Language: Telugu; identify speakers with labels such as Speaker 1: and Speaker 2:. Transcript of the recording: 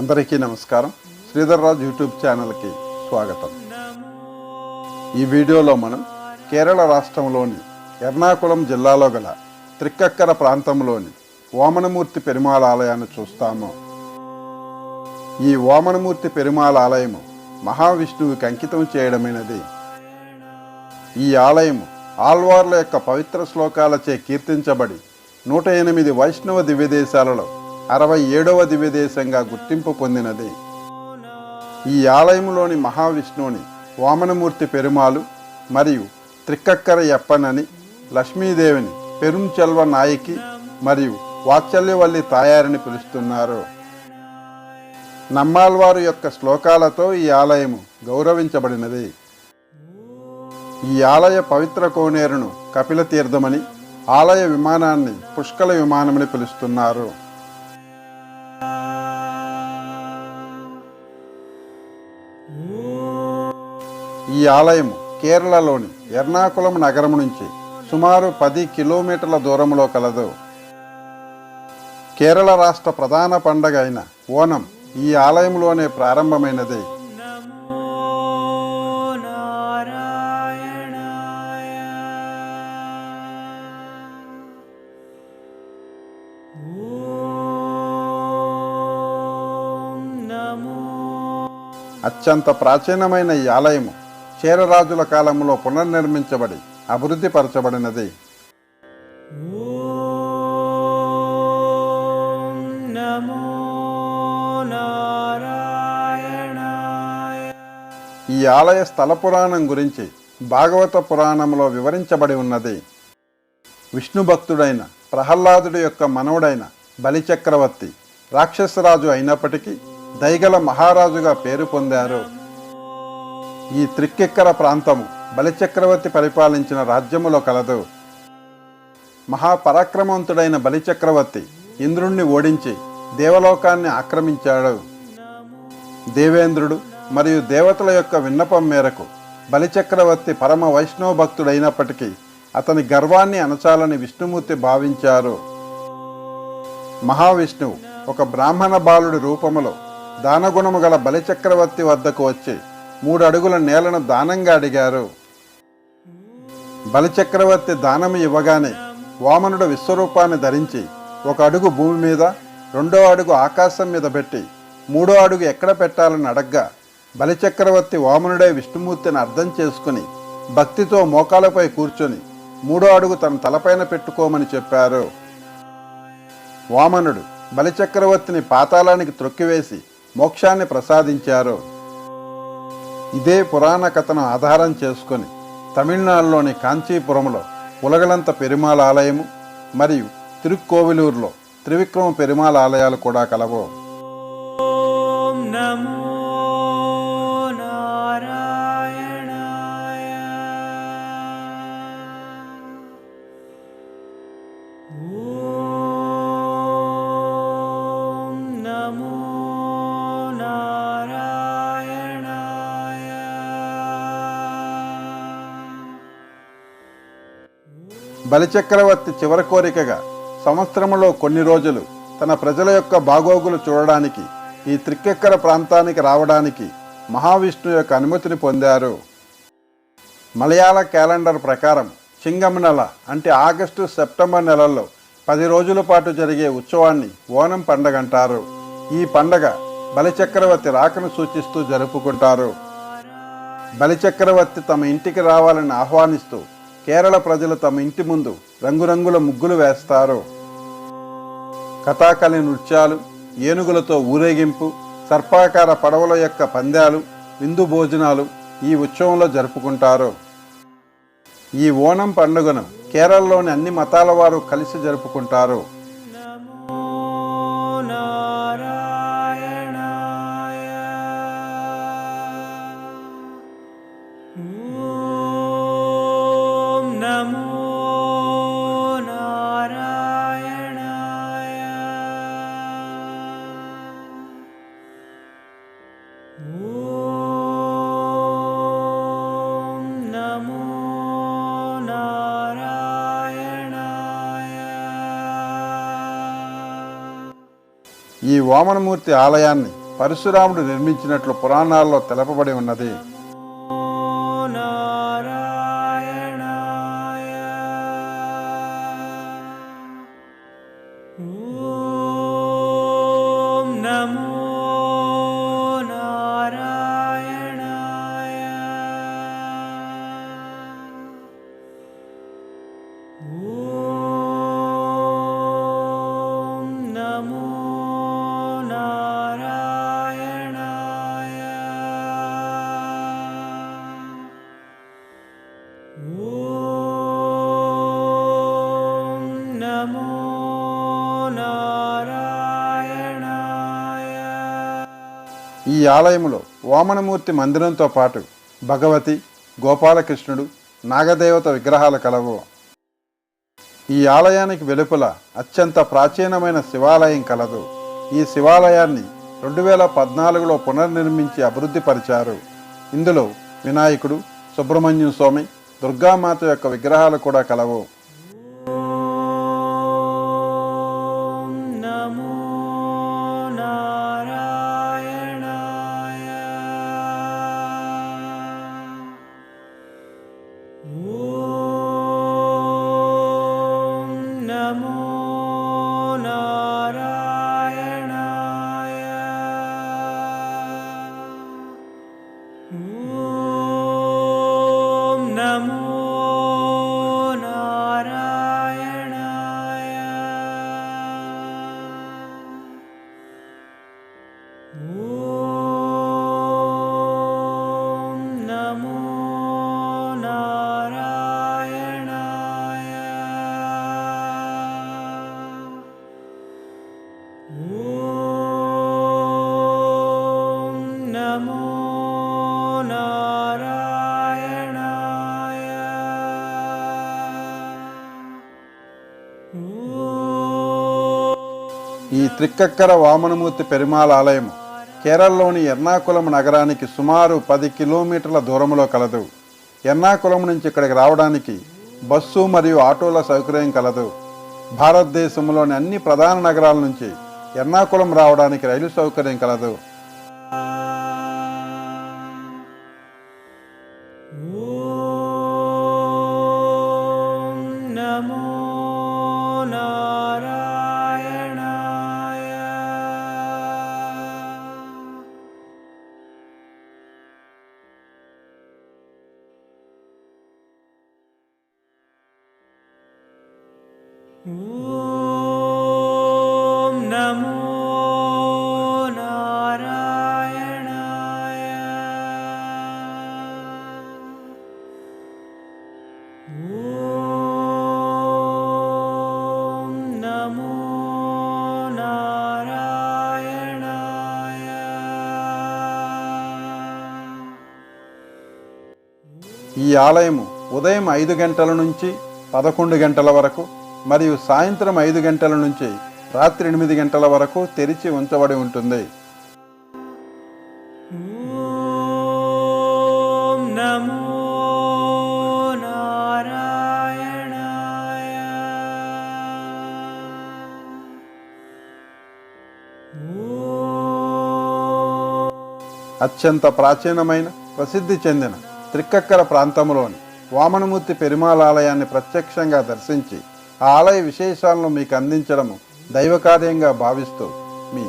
Speaker 1: అందరికీ నమస్కారం. శ్రీధర్ రాజు యూట్యూబ్ ఛానల్కి స్వాగతం. ఈ వీడియోలో మనం కేరళ రాష్ట్రంలోని ఎర్నాకుళం జిల్లాలో గల త్రిక్కక్కర ప్రాంతంలోని వామనమూర్తి పెరుమాళ ఆలయాన్ని చూస్తాము. ఈ వామనమూర్తి పెరుమాళ ఆలయము మహావిష్ణువుకి అంకితం చేయడమైనది. ఈ ఆలయము ఆల్వార్ల యొక్క పవిత్ర శ్లోకాలచే కీర్తించబడి నూట ఎనిమిది వైష్ణవ దివ్యదేశాలలో అరవై ఏడవ దివ్యదేశంగా గుర్తింపు పొందినది. ఈ ఆలయంలోని మహావిష్ణువుని వామనమూర్తి పెరుమాలు మరియు త్రిక్కక్కర యప్పనని లక్ష్మీదేవిని పెరుంచెల్వ నాయకి మరియు వాత్సల్యవల్లి తాయారని పిలుస్తున్నారు. నమ్మాల్వారు యొక్క శ్లోకాలతో ఈ ఆలయము గౌరవించబడినది. ఈ ఆలయ పవిత్ర కోనేరును కపిల తీర్థమని ఆలయ విమానాన్ని పుష్కల విమానమని పిలుస్తున్నారు. ఈ ఆలయము కేరళలోని ఎర్నాకుళం నగరం నుంచి సుమారు పది కిలోమీటర్ల దూరంలో కలదు. కేరళ రాష్ట్ర ప్రధాన పండగ అయిన ఓనం ఈ ఆలయంలోనే ప్రారంభమైనది. అత్యంత ప్రాచీనమైన ఈ ఆలయము చేరరాజుల కాలంలో పునర్నిర్మించబడి అభివృద్ధి పరచబడినది
Speaker 2: నమో నారాయణాయ.
Speaker 1: ఈ ఆలయ స్థల పురాణం గురించి భాగవత పురాణంలో వివరించబడి ఉన్నది. విష్ణు భక్తుడైన ప్రహ్లాదుడి యొక్క మనవుడైన బలిచక్రవర్తి రాక్షసరాజు అయినప్పటికీ దైగల మహారాజుగా పేరు పొందారు. ఈ త్రిక్కెక్కర ప్రాంతము బలిచక్రవర్తి పరిపాలించిన రాజ్యములో కలదు. మహాపరాక్రమవంతుడైన బలిచక్రవర్తి ఇంద్రుణ్ణి ఓడించి దేవలోకాన్ని ఆక్రమించాడు. దేవేంద్రుడు మరియు దేవతల యొక్క విన్నపం మేరకు బలిచక్రవర్తి పరమ వైష్ణవ భక్తుడైనప్పటికీ అతని గర్వాన్ని అణచాలని విష్ణుమూర్తి భావించారు. మహావిష్ణువు ఒక బ్రాహ్మణ బాలుడి రూపములో దానగుణము గల బలిచక్రవర్తి వద్దకు వచ్చి మూడు అడుగుల నేలను దానంగా అడిగారు. బలిచక్రవర్తి దానము ఇవ్వగానే వామనుడు విశ్వరూపాన్ని ధరించి ఒక అడుగు భూమి మీద రెండో అడుగు ఆకాశం మీద పెట్టి మూడో అడుగు ఎక్కడ పెట్టాలని అడగ్గా బలిచక్రవర్తి వామనుడే విష్ణుమూర్తిని అర్థం చేసుకుని భక్తితో మోకాలపై కూర్చొని మూడో అడుగు తన తలపైన పెట్టుకోమని చెప్పారు. వామనుడు బలిచక్రవర్తిని పాతాళానికి త్రొక్కివేసి మోక్షాన్ని ప్రసాదించారు. ఇదే పురాణ కథను ఆధారం చేసుకొని తమిళనాడులోని కాంచీపురంలో ఉలగలంత పెరుమాళ ఆలయము మరియు తిరుక్కోవిలూరులో త్రివిక్రమ పెరుమాళ ఆలయాలు కూడా కలవు. బలిచక్రవర్తి చివరి కోరికగా సంవత్సరంలో కొన్ని రోజులు తన ప్రజల యొక్క బాగోగులు చూడడానికి ఈ త్రిక్కెక్కర ప్రాంతానికి రావడానికి మహావిష్ణు యొక్క అనుమతిని పొందారు. మలయాళ క్యాలెండర్ ప్రకారం చింగం నెల అంటే ఆగస్టు సెప్టెంబర్ నెలల్లో పది రోజుల పాటు జరిగే ఉత్సవాన్ని ఓనం పండగ అంటారు ఈ పండగ బలిచక్రవర్తి రాకను సూచిస్తూ జరుపుకుంటారు. బలిచక్రవర్తి తమ ఇంటికి రావాలని ఆహ్వానిస్తూ కేరళ ప్రజలు తమ ఇంటి ముందు రంగురంగుల ముగ్గులు వేస్తారు. కథాకళి నృత్యాలు ఏనుగులతో ఊరేగింపు సర్పాకార పడవల యొక్క పందాలు విందు భోజనాలు ఈ ఉత్సవంలో జరుపుకుంటారు. ఈ ఓణం పండుగను కేరళలోని అన్ని మతాల వారు కలిసి జరుపుకుంటారు. ఈ వామనమూర్తి ఆలయాన్ని పరశురాముడు నిర్మించినట్లు పురాణాల్లో తెలపబడి ఉన్నది. ఈ ఆలయంలో వామనమూర్తి మందిరంతో పాటు భగవతి గోపాలకృష్ణుడు నాగదేవత విగ్రహాలు కలవు. ఈ ఆలయానికి వెలుపల అత్యంత ప్రాచీనమైన శివాలయం కలదు. ఈ శివాలయాన్ని రెండు వేల పద్నాలుగులో పునర్నిర్మించి అభివృద్ధి పరిచారు. ఇందులో వినాయకుడు సుబ్రహ్మణ్యం స్వామి దుర్గామాత యొక్క విగ్రహాలు కూడా కలవు. ఈ త్రిక్కక్కర వామనమూర్తి పెరుమాళ్ ఆలయం కేరళలోని ఎర్నాకుళం నగరానికి సుమారు పది కిలోమీటర్ల దూరంలో కలదు. ఎర్నాకుళం నుంచి ఇక్కడికి రావడానికి బస్సు మరియు ఆటోల సౌకర్యం కలదు. భారతదేశంలోని అన్ని ప్రధాన నగరాల నుంచి ఎర్నాకుళం రావడానికి రైలు సౌకర్యం కలదు.
Speaker 2: ఓం నమో నారాయణాయ. ఓం నమో నారాయణాయ.
Speaker 1: ఈ ఆలయము ఉదయం ఐదు గంటల నుంచి పదకొండు గంటల వరకు మరియు సాయంత్రం ఐదు గంటల నుంచి రాత్రి ఎనిమిది గంటల వరకు తెరిచి ఉంచబడి ఉంటుంది. అత్యంత ప్రాచీనమైన ప్రసిద్ధి చెందిన త్రిక్కక్కర ప్రాంతంలోని వామనమూర్తి పెరుమాళ్ ఆలయాన్ని ప్రత్యక్షంగా దర్శించి ఆ ఆలయ విశేషాలను మీకు అందించడము దైవకార్యంగా భావిస్తూ మీ